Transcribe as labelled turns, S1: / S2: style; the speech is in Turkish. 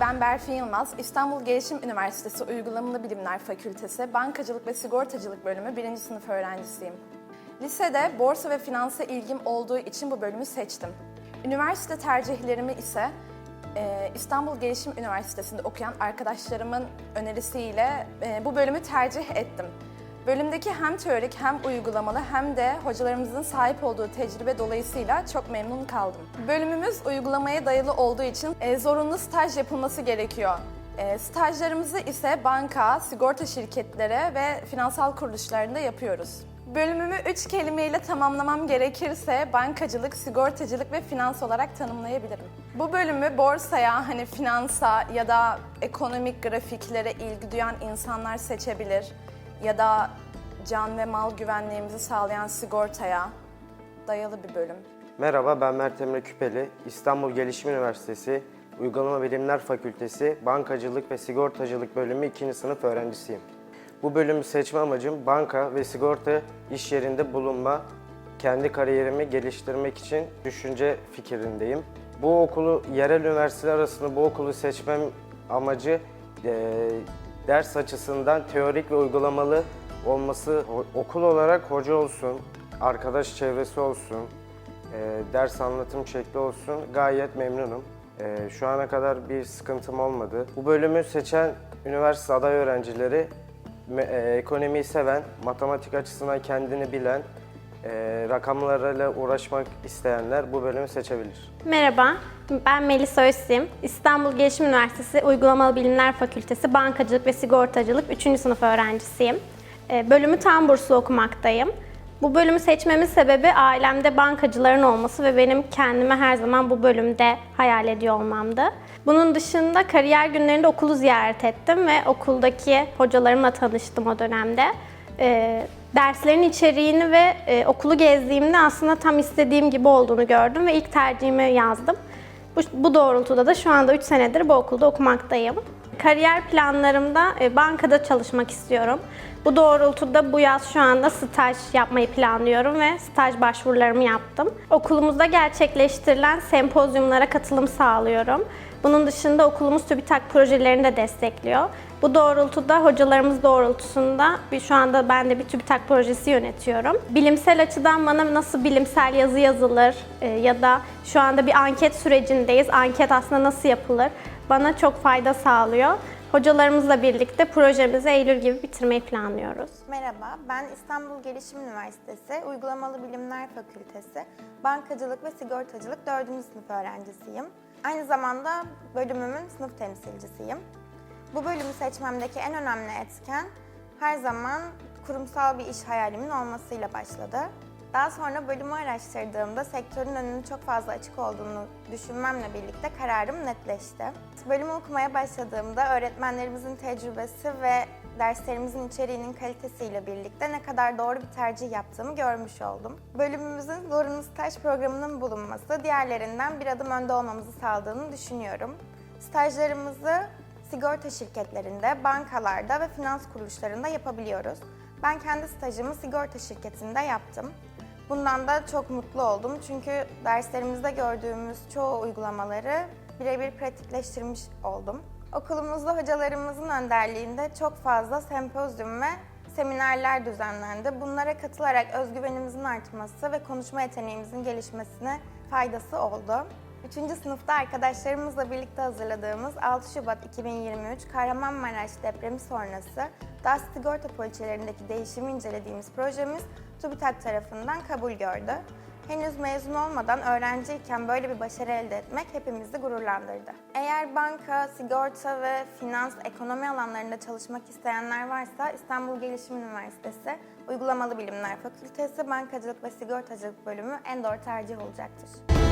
S1: Ben Berfin Yılmaz. İstanbul Gelişim Üniversitesi Uygulamalı Bilimler Fakültesi Bankacılık ve Sigortacılık Bölümü 1. sınıf öğrencisiyim. Lisede borsa ve finansa ilgim olduğu için bu bölümü seçtim. Üniversite tercihlerimi ise e, İstanbul Gelişim Üniversitesi'nde okuyan arkadaşlarımın önerisiyle e, bu bölümü tercih ettim. Bölümdeki hem teorik hem uygulamalı hem de hocalarımızın sahip olduğu tecrübe dolayısıyla çok memnun kaldım. Bölümümüz uygulamaya dayalı olduğu için e, zorunlu staj yapılması gerekiyor. E, stajlarımızı ise banka, sigorta şirketleri ve finansal kuruluşlarında yapıyoruz. Bölümümü üç kelimeyle tamamlamam gerekirse bankacılık, sigortacılık ve finans olarak tanımlayabilirim. Bu bölümü borsaya, hani finansa ya da ekonomik grafiklere ilgi duyan insanlar seçebilir ya da can ve mal güvenliğimizi sağlayan sigortaya dayalı bir bölüm.
S2: Merhaba ben Mert Emre Küpeli. İstanbul Gelişim Üniversitesi Uygulama Bilimler Fakültesi Bankacılık ve Sigortacılık Bölümü 2. sınıf öğrencisiyim. Bu bölümü seçme amacım banka ve sigorta iş yerinde bulunma, kendi kariyerimi geliştirmek için düşünce fikrindeyim. Bu okulu yerel üniversiteler arasında bu okulu seçmem amacı eee, ders açısından teorik ve uygulamalı olması, okul olarak hoca olsun, arkadaş çevresi olsun, eee, ders anlatım şekli olsun gayet memnunum. Eee, şu ana kadar bir sıkıntım olmadı. Bu bölümü seçen üniversite aday öğrencileri eee, ekonomiyi seven, matematik açısından kendini bilen, eee, rakamlarla uğraşmak isteyenler bu bölümü seçebilir.
S3: Merhaba, ben Melisa Özsim. İstanbul Gelişim Üniversitesi Uygulamalı Bilimler Fakültesi Bankacılık ve Sigortacılık 3. sınıf öğrencisiyim. Ee, Bölümü tam burslu okumaktayım. Bu bölümü seçmemin sebebi ailemde bankacıların olması ve benim kendime her zaman bu bölümde hayal ediyor olmamdı. Bunun dışında kariyer günlerinde okulu ziyaret ettim ve okuldaki hocalarımla tanıştım o dönemde. Ee, derslerin içeriğini ve e, okulu gezdiğimde aslında tam istediğim gibi olduğunu gördüm ve ilk tercihimi yazdım. Bu, bu doğrultuda da şu anda 3 senedir bu okulda okumaktayım. Kariyer planlarımda e, bankada çalışmak istiyorum. Bu doğrultuda bu yaz şu anda staj yapmayı planlıyorum ve staj başvurularımı yaptım. Okulumuzda gerçekleştirilen sempozyumlara katılım sağlıyorum. Bunun dışında okulumuz TÜBİTAK projelerini de destekliyor. Bu doğrultuda hocalarımız doğrultusunda bir, şu anda ben de bir TÜBİTAK projesi yönetiyorum. Bilimsel açıdan bana nasıl bilimsel yazı yazılır e, ya da şu anda bir anket sürecindeyiz. Anket aslında nasıl yapılır? Bana çok fayda sağlıyor. Hocalarımızla birlikte projemizi Eylül gibi bitirmeyi planlıyoruz.
S4: Merhaba, ben İstanbul Gelişim Üniversitesi Uygulamalı Bilimler Fakültesi Bankacılık ve Sigortacılık 4. sınıf öğrencisiyim. Aynı zamanda bölümümün sınıf temsilcisiyim. Bu bölümü seçmemdeki en önemli etken her zaman kurumsal bir iş hayalimin olmasıyla başladı. Daha sonra bölümü araştırdığımda sektörün önünün çok fazla açık olduğunu düşünmemle birlikte kararım netleşti. Bölümü okumaya başladığımda öğretmenlerimizin tecrübesi ve derslerimizin içeriğinin kalitesiyle birlikte ne kadar doğru bir tercih yaptığımı görmüş oldum. Bölümümüzün zorunlu staj programının bulunması diğerlerinden bir adım önde olmamızı sağladığını düşünüyorum. Stajlarımızı sigorta şirketlerinde, bankalarda ve finans kuruluşlarında yapabiliyoruz. Ben kendi stajımı sigorta şirketinde yaptım. Bundan da çok mutlu oldum çünkü derslerimizde gördüğümüz çoğu uygulamaları birebir pratikleştirmiş oldum. Okulumuzda hocalarımızın önderliğinde çok fazla sempozyum ve seminerler düzenlendi. Bunlara katılarak özgüvenimizin artması ve konuşma yeteneğimizin gelişmesine faydası oldu. 3. sınıfta arkadaşlarımızla birlikte hazırladığımız 6 Şubat 2023 Kahramanmaraş depremi sonrası DAS sigorta poliçelerindeki değişimi incelediğimiz projemiz TÜBİTAK tarafından kabul gördü. Henüz mezun olmadan öğrenciyken böyle bir başarı elde etmek hepimizi gururlandırdı. Eğer banka, sigorta ve finans, ekonomi alanlarında çalışmak isteyenler varsa İstanbul Gelişim Üniversitesi Uygulamalı Bilimler Fakültesi Bankacılık ve Sigortacılık bölümü en doğru tercih olacaktır.